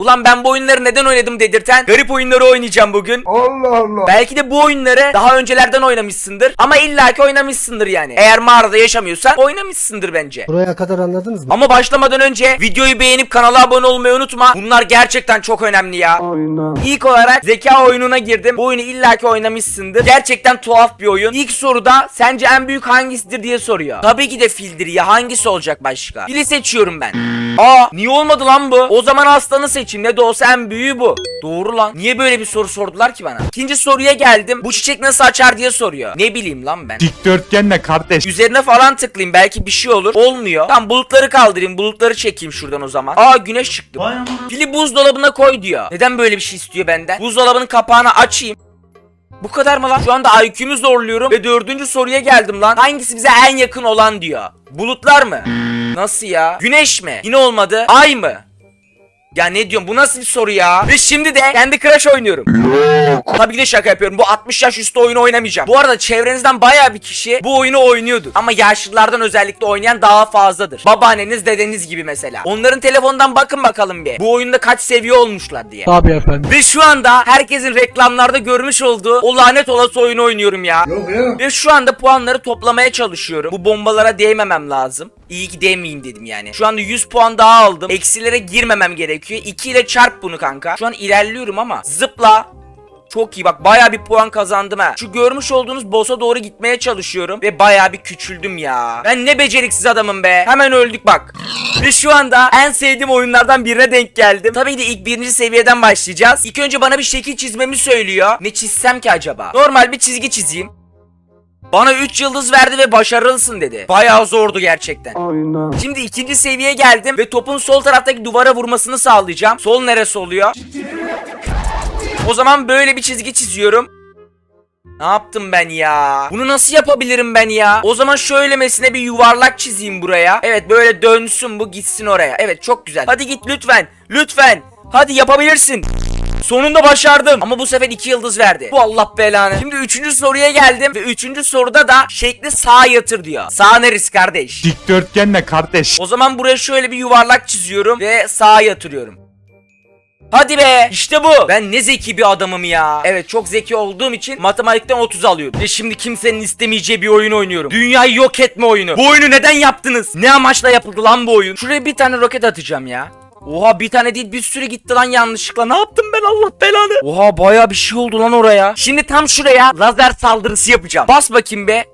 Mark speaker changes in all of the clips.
Speaker 1: Ulan ben bu oyunları neden oynadım dedirten garip oyunları oynayacağım bugün.
Speaker 2: Allah Allah.
Speaker 1: Belki de bu oyunları daha öncelerden oynamışsındır ama illaki oynamışsındır yani. Eğer mağarada yaşamıyorsan oynamışsındır bence.
Speaker 3: Buraya kadar anladınız mı?
Speaker 1: Ama başlamadan önce videoyu beğenip kanala abone olmayı unutma. Bunlar gerçekten çok önemli ya.
Speaker 2: Aynen.
Speaker 1: İlk olarak zeka oyununa girdim. Bu oyunu illaki oynamışsındır. Gerçekten tuhaf bir oyun. İlk soruda sence en büyük hangisidir diye soruyor. Tabii ki de fildir ya. Hangisi olacak başka? Fili seçiyorum ben. Aa niye olmadı lan bu? O zaman aslanı seçeyim. Ne de olsa en büyüğü bu. Doğru lan. Niye böyle bir soru sordular ki bana? İkinci soruya geldim. Bu çiçek nasıl açar diye soruyor. Ne bileyim lan ben.
Speaker 4: Dikdörtgenle kardeş.
Speaker 1: Üzerine falan tıklayayım belki bir şey olur. Olmuyor. Tamam bulutları kaldırayım. Bulutları çekeyim şuradan o zaman. Aa güneş çıktı. Pili buzdolabına koy diyor. Neden böyle bir şey istiyor benden? Buzdolabının kapağını açayım. Bu kadar mı lan? Şu anda IQ'mu zorluyorum ve dördüncü soruya geldim lan. Hangisi bize en yakın olan diyor. Bulutlar mı? Nasıl ya? Güneş mi? Yine olmadı. Ay mı? Ya ne diyorum bu nasıl bir soru ya? Ve şimdi de kendi Crash oynuyorum. Tabii ki de şaka yapıyorum. Bu 60 yaş üstü oyunu oynamayacağım. Bu arada çevrenizden baya bir kişi bu oyunu oynuyordur. Ama yaşlılardan özellikle oynayan daha fazladır. Babaanneniz, dedeniz gibi mesela. Onların telefondan bakın bakalım bir. Bu oyunda kaç seviye olmuşlar diye.
Speaker 3: Tabii efendim.
Speaker 1: Ve şu anda herkesin reklamlarda görmüş olduğu o lanet olası oyunu oynuyorum ya.
Speaker 2: Yok ya.
Speaker 1: Ve şu anda puanları toplamaya çalışıyorum. Bu bombalara değmemem lazım. İyi ki değmeyeyim dedim yani. Şu anda 100 puan daha aldım. Eksilere girmemem gerekiyor. 2 ile çarp bunu kanka. Şu an ilerliyorum ama zıpla. Çok iyi bak baya bir puan kazandım ha. Şu görmüş olduğunuz boss'a doğru gitmeye çalışıyorum. Ve baya bir küçüldüm ya. Ben ne beceriksiz adamım be. Hemen öldük bak. Ve şu anda en sevdiğim oyunlardan birine denk geldim. Tabii de ilk birinci seviyeden başlayacağız. İlk önce bana bir şekil çizmemi söylüyor. Ne çizsem ki acaba? Normal bir çizgi çizeyim. Bana 3 yıldız verdi ve başarılısın dedi. Bayağı zordu gerçekten.
Speaker 2: Aynen.
Speaker 1: Şimdi ikinci seviyeye geldim ve topun sol taraftaki duvara vurmasını sağlayacağım. Sol neresi oluyor? O zaman böyle bir çizgi çiziyorum. Ne yaptım ben ya? Bunu nasıl yapabilirim ben ya? O zaman şöylemesine bir yuvarlak çizeyim buraya. Evet böyle dönsün bu gitsin oraya. Evet çok güzel. Hadi git lütfen. Lütfen. Hadi yapabilirsin. Sonunda başardım. Ama bu sefer iki yıldız verdi. Bu Allah belanı. Şimdi üçüncü soruya geldim. Ve üçüncü soruda da şekli sağa yatır diyor. Sağ neresi kardeş?
Speaker 4: Dikdörtgenle kardeş.
Speaker 1: O zaman buraya şöyle bir yuvarlak çiziyorum ve sağa yatırıyorum. Hadi be işte bu. Ben ne zeki bir adamım ya. Evet çok zeki olduğum için matematikten 30 alıyorum. Ve şimdi kimsenin istemeyeceği bir oyun oynuyorum. Dünyayı yok etme oyunu. Bu oyunu neden yaptınız? Ne amaçla yapıldı lan bu oyun? Şuraya bir tane roket atacağım ya. Oha bir tane değil bir sürü gitti lan yanlışlıkla. Ne yaptım ben Allah belanı. Oha baya bir şey oldu lan oraya. Şimdi tam şuraya lazer saldırısı yapacağım. Bas bakayım be.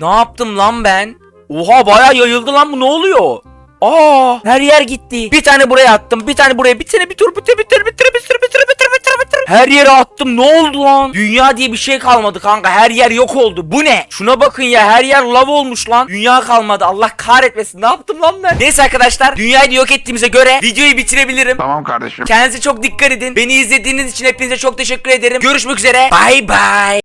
Speaker 1: Ne yaptım lan ben? Oha baya yayıldı lan bu ne oluyor? Aa her yer gitti. Bir tane buraya attım. Bir tane buraya. Bir tane bir tur bitir bitir bitir bitir bitir bitir bitir. Her yere attım. Ne oldu lan? Dünya diye bir şey kalmadı kanka. Her yer yok oldu. Bu ne? Şuna bakın ya. Her yer lav olmuş lan. Dünya kalmadı. Allah kahretmesin. Ne yaptım lan ben? Neyse arkadaşlar. Dünyayı yok ettiğimize göre videoyu bitirebilirim.
Speaker 2: Tamam kardeşim.
Speaker 1: Kendinize çok dikkat edin. Beni izlediğiniz için hepinize çok teşekkür ederim. Görüşmek üzere. Bay bay.